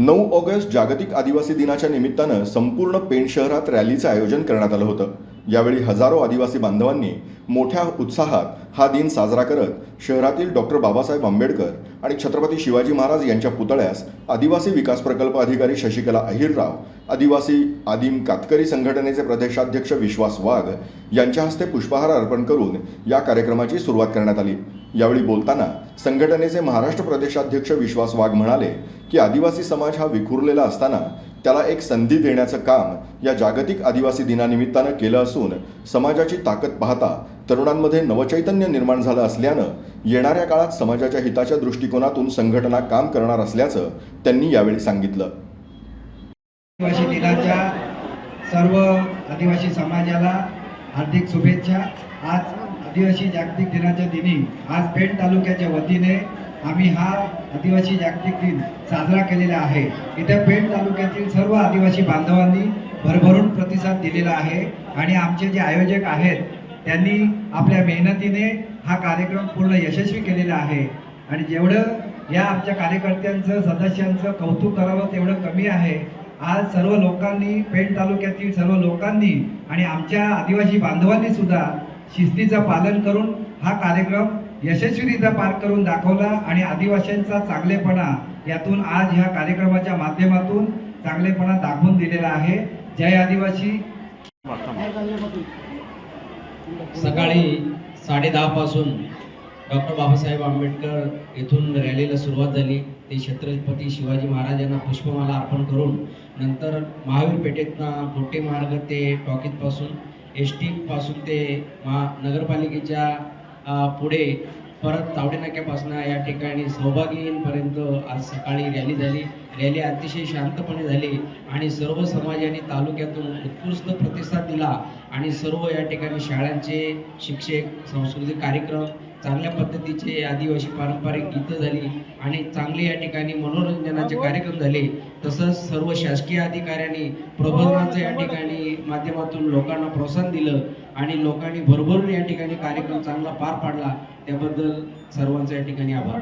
नऊ ऑगस्ट जागतिक आदिवासी दिनाच्या निमित्तानं संपूर्ण पेण शहरात रॅलीचं आयोजन करण्यात आलं होतं. यावेळी हजारो आदिवासी बांधवांनी मोठ्या उत्साहात हा दिन साजरा करत शहरातील डॉक्टर बाबासाहेब आंबेडकर आणि छत्रपती शिवाजी महाराज यांच्या पुतळ्यास आदिवासी विकास प्रकल्प अधिकारी शशिकला अहिरराव आदिवासी आदिम कातकरी संघटनेचे प्रदेशाध्यक्ष विश्वास वाघ यांच्या हस्ते पुष्पहार अर्पण करून या कार्यक्रमाची सुरुवात करण्यात आली. यावेळी बोलताना संघटनेचे महाराष्ट्र प्रदेशाध्यक्ष विश्वास वाघ म्हणाले की आदिवासी समाज हा विखुरलेला असताना त्याला एक संधी देण्याचं काम या जागतिक आदिवासी दिनानिमित्तानं केलं असून समाजाची ताकद पाहता तरुणांमध्ये नवचैतन्य निर्माण झालं असल्यानं येणाऱ्या काळात समाजाच्या हिताच्या दृष्टिकोनातून संघटना काम करणार असल्याचं त्यांनी यावेळी सांगितलं. आदिवासी दिनाच्या सर्व आदिवासी समाजाला हार्दिक शुभेच्छा. आज आदिवासी जागतिक दिनाच्या दिनी आज पेठ तालुक्याच्या वतीने आम्ही हा आदिवासी जागतिक दिन साजरा केलेला आहे. इथे पेठ तालुक्यातील सर्व आदिवासी बांधवांनी भरभरून प्रतिसाद दिलेला आहे आणि आमचे जे आयोजक आहेत त्यांनी आपल्या मेहनतीने हा कार्यक्रम पूर्ण यशस्वी केलेला आहे. आणि जेवढं या आमच्या कार्यकर्त्यांचं सदस्यांचं कौतुक करावं तेवढं कमी आहे. आज सर्व लोकांनी पेण तालुक्यातील सर्व लोकांनी आणि आमच्या आदिवासी बांधवांनी सुद्धा शिस्तीचं पालन करून हा कार्यक्रम यशस्वीरित्या पार करून दाखवला आणि आदिवासींचा चांगलेपणा यातून आज ह्या कार्यक्रमाच्या माध्यमातून चांगलेपणा दाखवून दिलेला आहे. जय आदिवासी. सकाळी साडेदहापासून डॉक्टर बाबासाहेब आंबेडकर येथून रॅलीला सुरुवात झाली. ते छत्रपती शिवाजी महाराजांना पुष्पमाला अर्पण करून नंतर महावीर पेठेतनं पोटे मार्ग ते टॉकीजपासून एस टीपासून ते महा नगरपालिकेच्या पुढे परत तावडेनाक्यापासून या ठिकाणी सहभागींपर्यंत आज सकाळी रॅली झाली. रॅली अतिशय शांतपणे झाली आणि सर्व समाजाने तालुक्यातून उत्कृष्ट प्रतिसाद दिला आणि सर्व या ठिकाणी शाळांचे शिक्षक सांस्कृतिक कार्यक्रम चांगल्या पद्धतीचे आदिवासी पारंपरिक गीतं झाली आणि चांगले या ठिकाणी मनोरंजनाचे कार्यक्रम झाले. तसंच सर्व शासकीय अधिकाऱ्यांनी प्रबोधनाचं या ठिकाणी माध्यमातून लोकांना प्रोत्साहन दिलं आणि लोकांनी भरभरून या ठिकाणी कार्यक्रम चांगला पार पाडला. त्याबद्दल सर्वांचा या ठिकाणी आभार.